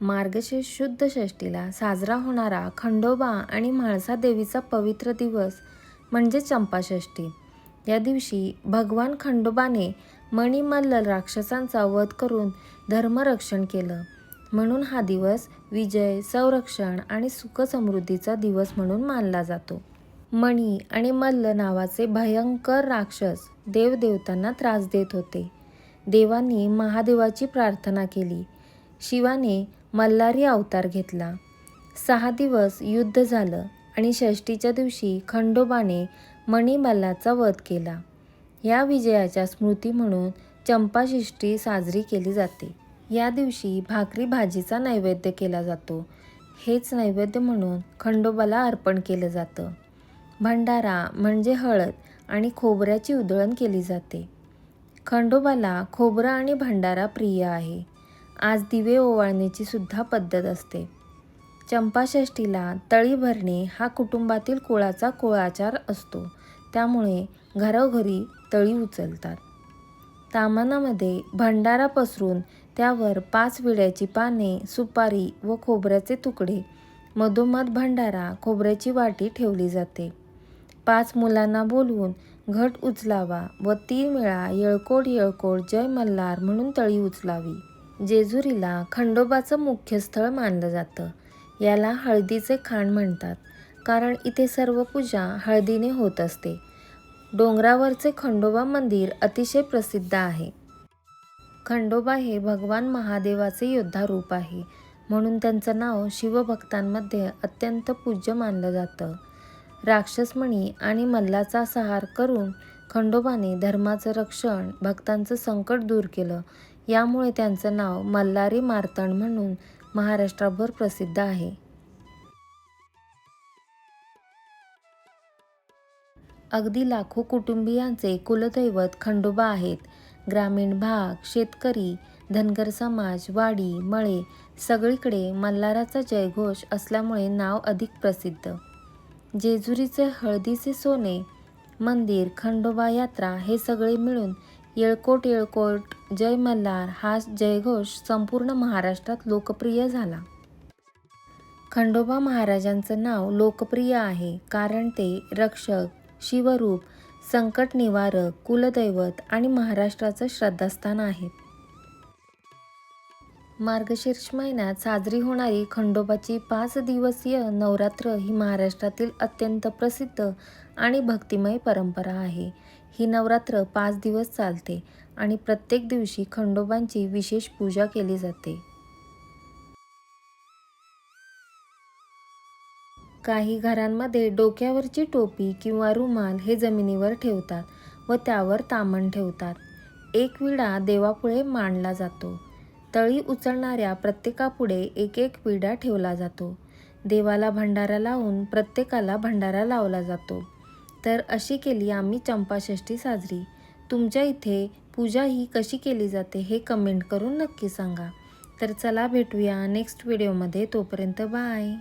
मार्गशीर्ष शुद्ध षष्टीला साजरा होणारा खंडोबा आणि म्हाळसा देवीचा पवित्र दिवस म्हणजे चंपाषष्ठी या दिवशी भगवान खंडोबाने मणिमल्ल राक्षसांचा वध करून धर्मरक्षण केलं. म्हणून हा दिवस विजय संरक्षण आणि सुखसमृद्धीचा दिवस म्हणून मानला जातो. मणी आणि मल्ल नावाचे भयंकर राक्षस देवदेवतांना त्रास देत होते. देवांनी महादेवाची प्रार्थना केली. शिवाने मल्हारी अवतार घेतला. सहा दिवस युद्ध झालं आणि षष्टीच्या दिवशी खंडोबाने मणिमल्लाचा वध केला. या विजयाच्या स्मृती म्हणून चंपाषष्ठी साजरी केली जाते. या दिवशी भाकरी भाजीचा नैवेद्य केला जातो. हेच नैवेद्य म्हणून खंडोबाला अर्पण केलं जातं. भंडारा म्हणजे हळद आणि खोबऱ्याची उधळण केली जाते. खंडोबाला खोबरं आणि भंडारा प्रिय आहे. आज दिवे ओवाळण्याची सुद्धा पद्धत असते. चंपाषष्ठीला तळी भरणे हा कुटुंबातील कुळाचा कुळाचार असतो. त्यामुळे घरोघरी तळी उचलतात. तामानामध्ये भंडारा पसरून त्यावर पाच विड्याची पाने सुपारी व खोबऱ्याचे तुकडे मधोमध भंडारा खोबऱ्याची वाटी ठेवली जाते. पाच मुलांना बोलवून घट उचलावा व तीन वेळा येळकोट येळकोट जय मल्हार म्हणून तळी उचलावी. जेजुरीला खंडोबाचं मुख्य स्थळ मानलं जातं. याला हळदीचे खाण म्हणतात. कारण इथे सर्व पूजा हळदीने होत असते. डोंगरावरचे खंडोबा मंदिर अतिशय प्रसिद्ध आहे. खंडोबा हे भगवान महादेवाचे योद्धा रूप आहे. म्हणून त्यांचं नाव शिवभक्तांमध्ये अत्यंत पूज्य मानलं जातं. राक्षसमणी आणि मल्लाचा सहार करून खंडोबाने धर्माचं रक्षण भक्तांचं संकट दूर केलं. यामुळे त्यांचं नाव मल्हारी मार्तंड म्हणून महाराष्ट्रभर प्रसिद्ध आहे. अगदी लाखो कुटुंबियांचे कुलदैवत खंडोबा आहेत. ग्रामीण भाग शेतकरी धनगर समाज वाडी मळे सगळीकडे मल्हाराचा जयघोष असल्यामुळे नाव अधिक प्रसिद्ध. जेजुरीचे हळदीचे सोने मंदिर खंडोबा यात्रा हे सगळे मिळून येळकोट येळकोट जय मल्हार हा जयघोष संपूर्ण महाराष्ट्रात लोकप्रिय झाला. खंडोबा महाराजांचं नाव लोकप्रिय आहे कारण ते रक्षक शिवरूप संकट निवारक कुलदैवत आणि महाराष्ट्राचं श्रद्धास्थान आहे. मार्गशीर्ष महिन्यात साजरी होणारी खंडोबाची पाच दिवसीय नवरात्र ही महाराष्ट्रातील अत्यंत प्रसिद्ध आणि भक्तिमय परंपरा आहे. ही नवरात्र पाच दिवस चालते आणि प्रत्येक दिवशी खंडोबांची विशेष पूजा केली जाते. काही घरांमध्ये डोक्यावरची टोपी किंवा रुमाल हे जमिनीवर ठेवतात व त्यावर तामण ठेवतात. एक विडा देवापुढे मांडला जातो. तळी उचलणाऱ्या प्रत्येकापुढे एक एक विडा ठेवला जातो. देवाला भंडारा लावून प्रत्येकाला भंडारा लावला जातो. तर अशी केली आम्ही चंपाषष्ठी साजरी. तुमच्या इथे पूजा ही कशी केली जाते हे कमेंट करून नक्की सांगा. तर चला भेटूया नेक्स्ट व्हिडिओमध्ये तोपर्यंत बाय